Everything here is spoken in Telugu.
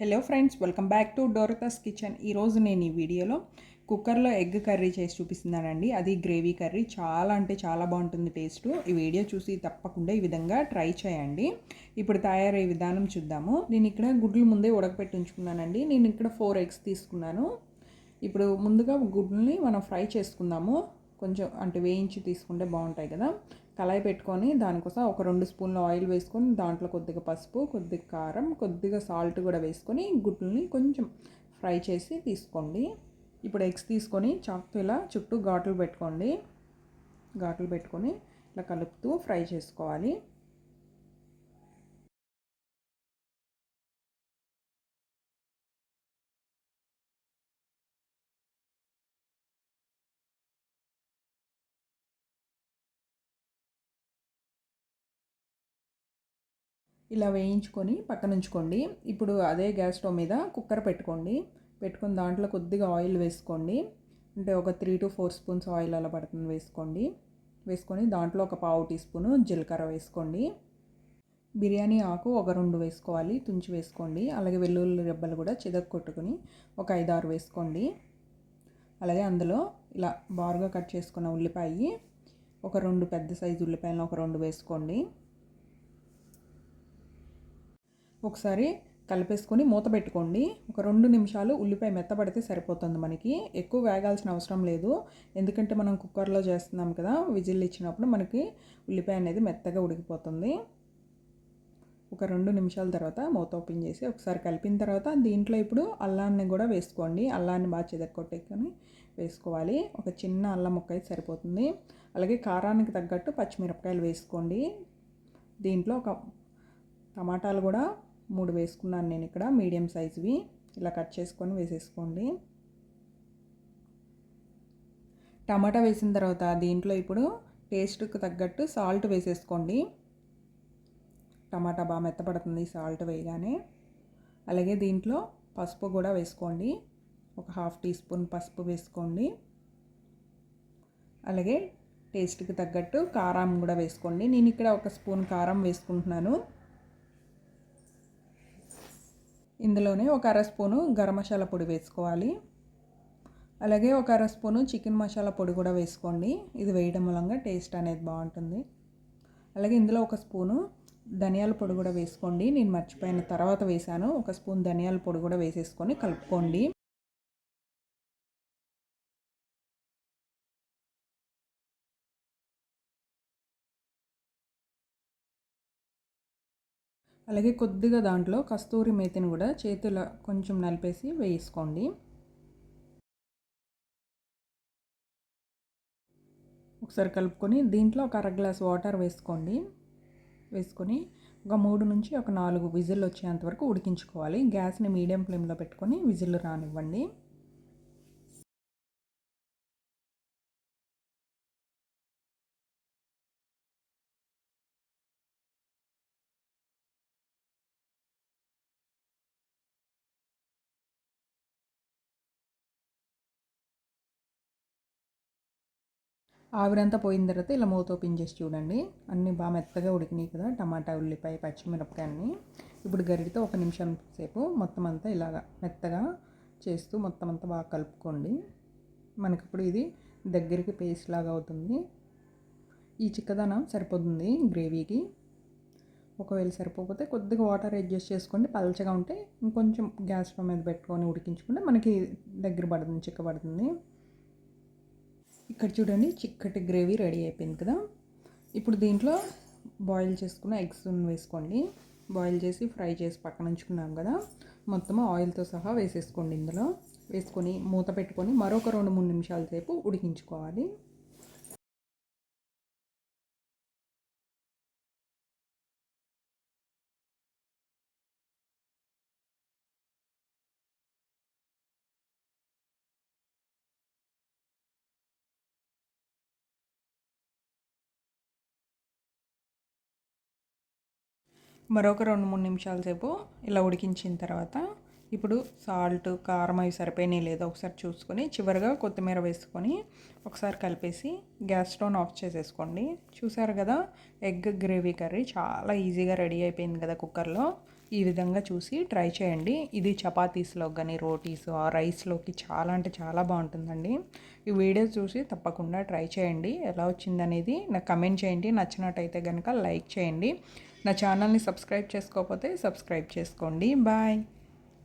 Hello friends welcome back to Dorotha's kitchen ఈరోజు నేను ఈ వీడియోలో కుక్కర్లో ఎగ్ కర్రీ చేసి చూపిస్తున్నానండి. అది గ్రేవీ కర్రీ. చాలా అంటే చాలా బాగుంటుంది టేస్ట్ ఈ వీడియో చూసి తప్పకుండా ఈ విధంగా ట్రై చేయండి. ఇప్పుడు తయారయ్యే విధానం చూద్దాము. నేను ఇక్కడ గుడ్లు ముందే ఉడకపెట్టి ఉంచుకున్నానండి. నేను ఇక్కడ ఫోర్ ఎగ్స్ తీసుకున్నాను. ఇప్పుడు ముందుగా గుడ్లని మనం ఫ్రై చేసుకుందాము. కొంచెం అంటే వేయించి తీసుకుంటే బాగుంటాయి కదా. కళాయి పెట్టుకొని దానికోసం ఒక రెండు స్పూన్ల ఆయిల్ వేసుకొని దాంట్లో కొద్దిగా పసుపు కొద్దిగా కారం కొద్దిగా సాల్ట్ కూడా వేసుకొని గుడ్లని కొంచెం ఫ్రై చేసి తీసుకోండి. ఇప్పుడు ఎగ్స్ తీసుకొని చాక్తో ఇలా చుట్టూ ఘాట్లు పెట్టుకోండి. ఘాట్లు పెట్టుకొని ఇలా కలుపుతూ ఫ్రై చేసుకోవాలి. ఇలా వేయించుకొని పక్కన ఉంచుకోండి ఇప్పుడు అదే గ్యాస్ స్టవ్ మీద కుక్కర్ పెట్టుకోండి. పెట్టుకొని దాంట్లో కొద్దిగా ఆయిల్ వేసుకోండి. అంటే ఒక three to four spoons oil అలా పడుతుంది వేసుకోండి. వేసుకొని దాంట్లో ఒక పావు టీ స్పూను జీలకర్ర వేసుకోండి. బిర్యానీ ఆకు ఒక రెండు వేసుకోవాలి తుంచి వేసుకోండి. అలాగే వెల్లుల్లి రెబ్బలు కూడా చిదక్ కొట్టుకుని ఒక ఐదు ఆరు వేసుకోండి. అలాగే అందులో ఇలా బారుగా కట్ చేసుకున్న ఉల్లిపాయ ఒక రెండు పెద్ద సైజు ఉల్లిపాయలను ఒక రెండు వేసుకోండి. ఒకసారి కలిపేసుకొని మూత పెట్టుకోండి. ఒక రెండు నిమిషాలు ఉల్లిపాయ మెత్తబడితే సరిపోతుంది మనకి. ఎక్కువ వేగాల్సిన అవసరం లేదు. ఎందుకంటే మనం కుక్కర్లో చేస్తున్నాం కదా విజిల్ ఇచ్చినప్పుడు మనకి ఉల్లిపాయ అనేది మెత్తగా ఉడికిపోతుంది. ఒక రెండు నిమిషాల తర్వాత మూత ఓపెన్ చేసి ఒకసారి కలిపిన తర్వాత దీంట్లో ఇప్పుడు అల్లాన్ని కూడా వేసుకోండి. అల్లాన్ని బాగా చెదక్కొట్టుకొని వేసుకోవాలి. ఒక చిన్న అల్లం ముక్క అయితే సరిపోతుంది. అలాగే కారానికి తగ్గట్టు పచ్చిమిరపకాయలు వేసుకోండి. దీంట్లో ఒక టమాటాలు కూడా మూడు వేసుకున్నాను నేను ఇక్కడ. మీడియం సైజువి. ఇలా కట్ చేసుకొని వేసేసుకోండి. టమాటా వేసిన తర్వాత దీంట్లో ఇప్పుడు టేస్ట్కి తగ్గట్టు సాల్ట్ వేసేసుకోండి. టమాటా బాగా మెత్తపడుతుంది. సాల్ట్ వేయగానే. అలాగే దీంట్లో పసుపు కూడా వేసుకోండి. ఒక హాఫ్ టీ స్పూన్ పసుపు వేసుకోండి. అలాగే టేస్ట్కి తగ్గట్టు కారం కూడా వేసుకోండి. నేను ఇక్కడ ఒక స్పూన్ కారం వేసుకుంటున్నాను. ఇందులోనే ఒక అర స్పూను గరం మసాలా పొడి వేసుకోవాలి. అలాగే ఒక అర స్పూను చికెన్ మసాలా పొడి కూడా వేసుకోండి. ఇది వేయడం మూలంగా టేస్ట్ అనేది బాగుంటుంది. అలాగే ఇందులో ఒక స్పూను ధనియాల పొడి కూడా వేసుకోండి. నేను మర్చిపోయిన తర్వాత వేసాను ఒక స్పూన్ ధనియాల పొడి కూడా వేసేసుకొని కలుపుకోండి. అలాగే కొద్దిగా దాంట్లో కస్తూరి మేతిని కూడా చేతుల కొంచెం నలిపేసి వేసుకోండి. ఒకసారి కలుపుకొని దీంట్లో ఒక అర గ్లాస్ వాటర్ వేసుకోండి. వేసుకొని ఒక మూడు నుంచి ఒక నాలుగు విజిల్ వచ్చేంత వరకు ఉడికించుకోవాలి. గ్యాస్ని మీడియం ఫ్లేమ్లో పెట్టుకొని విజిల్ రానివ్వండి. ఆవిరంతా పోయిన తర్వాత ఇలా మూత ఓపెన్ చేసి చూడండి. అన్నీ బాగా మెత్తగా ఉడికినాయి కదా టమాటా ఉల్లిపాయ పచ్చిమిరపకాయ అన్నీ ఇప్పుడు గరిటితో ఒక నిమిషం సేపు మొత్తం అంతా ఇలాగ మెత్తగా చేస్తూ మొత్తం అంతా బాగా కలుపుకోండి. మనకి ఇప్పుడు ఇది దగ్గరికి పేస్ట్ లాగా అవుతుంది. ఈ చిక్కదనం సరిపోతుంది గ్రేవీకి. ఒకవేళ సరిపోతే కొద్దిగా వాటర్ అడ్జస్ట్ చేసుకోండి. పలచగా ఉంటే ఇంకొంచెం గ్యాస్ స్టవ్ మీద పెట్టుకొని ఉడికించుకుంటే మనకి దగ్గర పడుతుంది చిక్క పడుతుంది. ఇక్కడ చూడండి చిక్కటి గ్రేవీ రెడీ అయిపోయింది కదా. ఇప్పుడు దీంట్లో బాయిల్ చేసుకున్న ఎగ్స్ వేసుకోండి. బాయిల్ చేసి ఫ్రై చేసి పక్కన ఉంచుకున్నాం కదా. మొత్తం ఆయిల్తో సహా వేసేసుకోండి ఇందులో. వేసుకొని మూత పెట్టుకొని మరొక రెండు మూడు నిమిషాల సేపు ఉడికించుకోవాలి. మరొక రెండు మూడు నిమిషాల సేపు ఇలా ఉడికించిన తర్వాత ఇప్పుడు సాల్ట్ కారం అవి సరిపోయినాయి లేదో ఒకసారి చూసుకొని చివరిగా కొత్తిమీర వేసుకొని ఒకసారి కలిపేసి గ్యాస్ స్టవ్ ఆఫ్ చేసేసుకోండి. చూసారు కదా ఎగ్ గ్రేవీ కర్రీ చాలా ఈజీగా రెడీ అయిపోయింది కదా కుక్కర్లో. ఈ విధంగా చూసి ట్రై చేయండి. ఇది చపాతీస్లో కానీ రోటీస్ రైస్లోకి చాలా అంటే చాలా బాగుంటుందండి. ఈ వీడియో చూసి తప్పకుండా ట్రై చేయండి. ఎలా వచ్చిందనేది నాకు కమెంట్ చేయండి. నచ్చినట్టయితే కనుక లైక్ చేయండి. నా ఛానల్ని సబ్స్క్రైబ్ చేసుకోకపోతే సబ్స్క్రైబ్ చేసుకోండి. బాయ్.